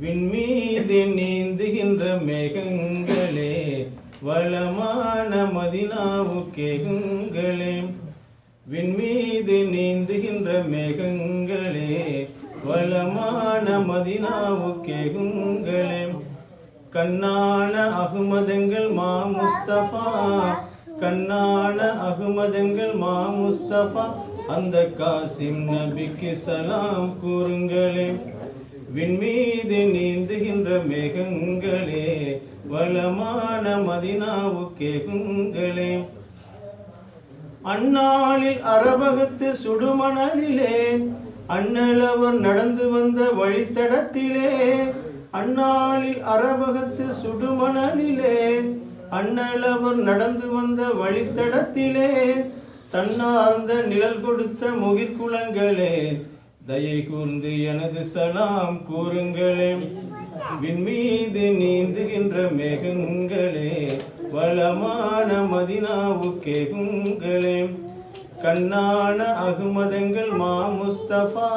விண்மீது நீந்துகின்ற மேகங்களே வளமான மதினாவு கேகுங்களே. விண்மீது நீந்துகின்ற மேகங்களே வளமான மதினாவு கேகுங்களே. கண்ணான அகுமதங்கள் மா முஸ்தபா கண்ணான அகுமதங்கள் மா முஸ்தபா அந்த காசிம் நபிக்கு சலாம் கூறுங்களே. விண்மீது நீந்துகின்ற மேகங்களே வளமான மதினாவு கேகுங்களே அந்நாளில் அரபகத்து சுடுமணலிலே அண்ணலவர் நடந்து வந்த வழித்தடத்திலே அந்நாளில் அரபகத்து சுடுமணலிலே அண்ணலவர் நடந்து வந்த வழித்தடத்திலே தன்னார்ந்த நிழல் கொடுத்த முகிற்குளங்களே தயை கூர்ந்து எனது சலாம் கூறுங்களே. விண்மீது நீந்துகின்ற மேகங்களே வளமான மதினாவு கேகுங்களே. கண்ணான அகுமதங்கள் மா முஸ்தபா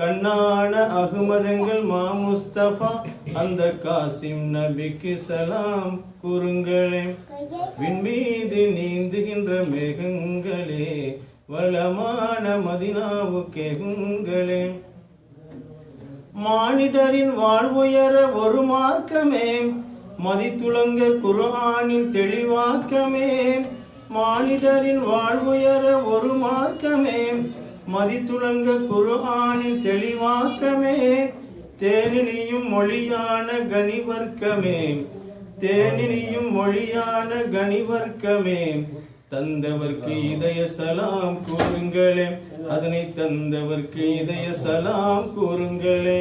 கண்ணான அகுமதங்கள் மா முஸ்தபா அந்த காசிம் நபிக்கு சலாம் கூறுங்களே. விண்மீது நீந்துகின்ற மேகங்கள் வளமான மதினாவுக்கே உங்களே மானிடரின் வாழ்வுயர ஒரு மார்க்கமே மதித்துளங்க குரானின் தெளிவாக்கமே. மானிடரின் வாழ்வுயர ஒரு மார்க்கமே மதித்துளங்க குரானின் தெளிவாக்கமே. தேனினியும் மொழியான கனிவர்க்கமே. தேனினியும் மொழியான கனிவர்க்கமே. தந்தவர்க்கு இதய சலாம் கூறுங்களே அதனை தந்தவர்க்கு இதய சலாம் கூறுங்களே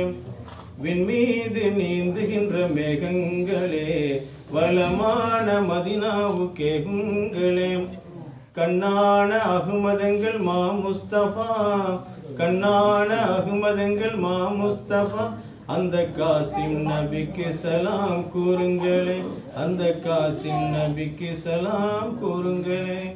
விண்மீது நீந்துகின்ற மேகங்களே வளமான மதினாவு கேகுங்களே கண்ணான அகமதங்கள் மா முஸ்தபா கண்ணான அகமதங்கள் மா முஸ்தபா அந்த காசிம் நபிக்கு சலாம் கூறுங்களே. அந்த காசிம் நபிக்கு சலாம் கூறுங்களே.